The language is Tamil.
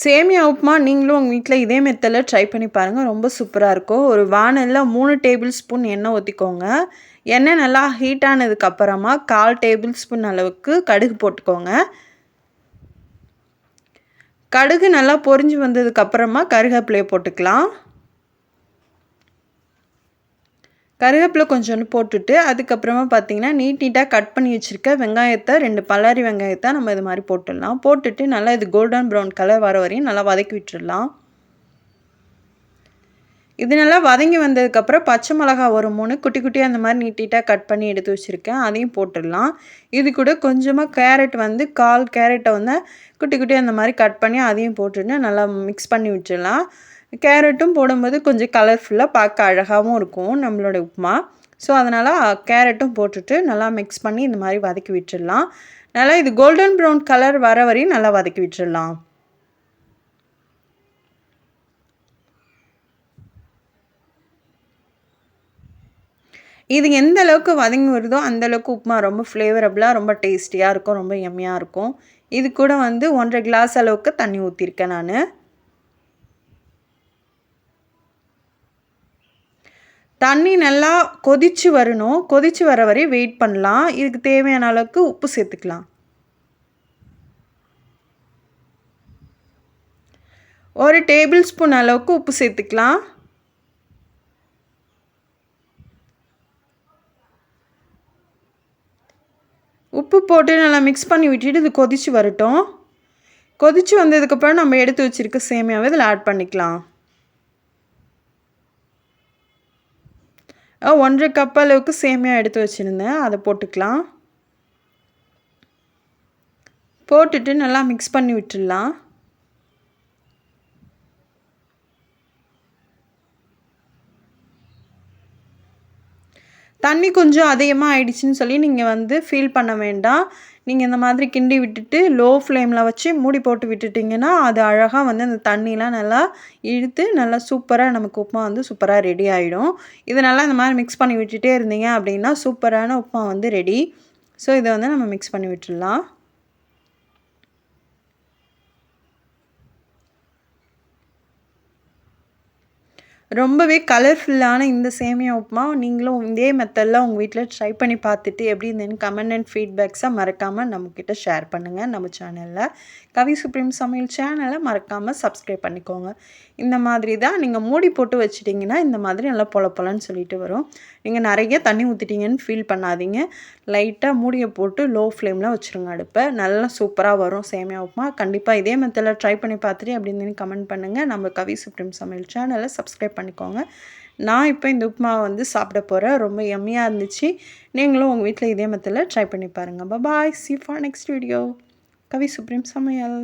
சேமியா உப்புமா நீங்களும் உங்கள் வீட்டில் இதே மெத்தடில் ட்ரை பண்ணி பாருங்கள் ரொம்ப சூப்பராக இருக்கும். ஒரு வானலில் மூணு டேபிள் ஸ்பூன் எண்ணெய் ஊற்றிக்கோங்க எண்ணெய் நல்லா ஹீட் ஆனதுக்கப்புறமா கால் டேபிள் ஸ்பூன் அளவுக்கு கடுகு போட்டுக்கோங்க. கடுகு நல்லா பொரிஞ்சு வந்ததுக்கப்புறமா கருகப்பிலையை போட்டுக்கலாம். கருவேப்பிலை கொஞ்சோண்டு போட்டுட்டு அதுக்கப்புறமா பார்த்தீங்கன்னா நீட் நீட்டாக கட் பண்ணி வச்சுருக்க வெங்காயத்தை ரெண்டு பல்லாரி வெங்காயத்தை நம்ம இது மாதிரி போட்டுடலாம். போட்டுட்டு நல்லா இது கோல்டன் ப்ரௌன் கலர் வர வரையும் நல்லா வதக்கி விட்டுடலாம். இது நல்லா வதங்கி வந்ததுக்கப்புறம் பச்சை மிளகா ஒரு மூணு குட்டி குட்டியாக அந்த மாதிரி நீட்டிட்டாக கட் பண்ணி எடுத்து வச்சுருக்கேன். அதையும் போட்டுடலாம். இது கூட கொஞ்சமாக கேரட் வந்து கால் கேரட்டை வந்து குட்டி குட்டியாக அந்த மாதிரி கட் பண்ணி அதையும் போட்டுட்டு நல்லா மிக்ஸ் பண்ணி விட்டுடலாம். கேரட்டும் போடும்போது கொஞ்சம் கலர்ஃபுல்லாக பார்க்க அழகாகவும் இருக்கும் நம்மளோட உப்புமா. ஸோ அதனால் கேரட்டும் போட்டுட்டு நல்லா மிக்ஸ் பண்ணி இந்த மாதிரி வதக்கி விட்டுடலாம். நல்லா இது கோல்டன் ப்ரௌன் கலர் வர வரையும் நல்லா வதக்கி விட்டுடலாம். இது எந்த அளவுக்கு வதங்கி வருதோ அந்த அளவுக்கு உப்புமா ரொம்ப ஃப்ளேவரபுளாக ரொம்ப டேஸ்டியாக இருக்கும் ரொம்ப எம்மையாக இருக்கும். இது கூட வந்து ஒன்றரை கிளாஸ் அளவுக்கு தண்ணி ஊற்றிருக்கேன் நான். தண்ணி நல்லா கொதித்து வரணும். கொதித்து வர வரையும் வெயிட் பண்ணலாம். இதுக்கு தேவையான அளவுக்கு உப்பு சேர்த்துக்கலாம். ஒரு டேபிள் ஸ்பூன் அளவுக்கு உப்பு சேர்த்துக்கலாம். உப்பு போட்டு நல்லா மிக்ஸ் பண்ணி விட்டுட்டு இது கொதித்து வரட்டும். கொதித்து வந்ததுக்கப்புறம் நம்ம எடுத்து வச்சுருக்க சேமியாவை இதில் ஆட் பண்ணிக்கலாம். ஒன்றரை கப் அளவுக்கு சேமியா எடுத்து வச்சுருந்தேன். அதை போட்டுக்கலாம். போட்டுட்டு நல்லா மிக்ஸ் பண்ணி விட்டுடலாம். தண்ணி கொஞ்சம் அதிகமாக ஆயிடுச்சுன்னு சொல்லி நீங்கள் வந்து ஃபீல் பண்ண வேண்டாம். நீங்கள் இந்த மாதிரி கிண்டி விட்டுட்டு லோ ஃப்ளேமில் வச்சு மூடி போட்டு விட்டுட்டிங்கன்னா அது அழகாக வந்து அந்த தண்ணிலாம் நல்லா இழுத்து நல்லா சூப்பராக நமக்கு உப்புமா வந்து சூப்பராக ரெடி ஆகிடும் இது நல்லா இந்த மாதிரி மிக்ஸ் பண்ணி விட்டுட்டே இருந்தீங்க அப்படின்னா சூப்பரான உப்புமா வந்து ரெடி ஸோ இதை வந்து நம்ம மிக்ஸ் பண்ணி விட்டுடலாம். ரொம்பவே கலர்ஃபுல்லான இந்த சேமியா உப்புமா. நீங்களும் இதே மெத்தடில் உங்கள் வீட்டில் ட்ரை பண்ணி பார்த்துட்டு எப்படி இருந்தேன்னு கமெண்ட் அண்ட் ஃபீட்பேக்ஸாக மறக்காமல் நம்மக்கிட்ட ஷேர் பண்ணுங்கள் நம்ம சேனலில் கவி சுப்ரீம் சமையல் சேனலை மறக்காமல் சப்ஸ்கிரைப் பண்ணிக்கோங்க. இந்த மாதிரி தான் நீங்கள் மூடி போட்டு வச்சிட்டிங்கன்னா இந்த மாதிரி நல்லா பொல பொலன்னு சொல்லிட்டு வரும். நீங்கள் நிறைய தண்ணி ஊற்றிட்டீங்கன்னு ஃபீல் பண்ணாதீங்க. லைட்டாக மூடியை போட்டு லோ ஃப்ளேமில் வச்சுருங்க அடுப்பை. நல்லா சூப்பராக வரும் சேமியா உப்புமா. கண்டிப்பாக இதே மெத்தடில் ட்ரை பண்ணி பார்த்துட்டு அப்படின்னு கமெண்ட் பண்ணுங்கள் நம்ம கவி சுப்ரீம் சமையல் சேனலை சப்ஸ்கிரைப் பண்ணிக்கோங்க. நான் இப்போ இந்த உப்புமாவை வந்து சாப்பிட போகிறேன் ரொம்ப எம்மியாக இருந்துச்சு. நீங்களும் உங்கள் வீட்டில் இதே மத்தியில் ட்ரை பண்ணி பாருங்கள் bye see for next video Kavi supreme சமையல்.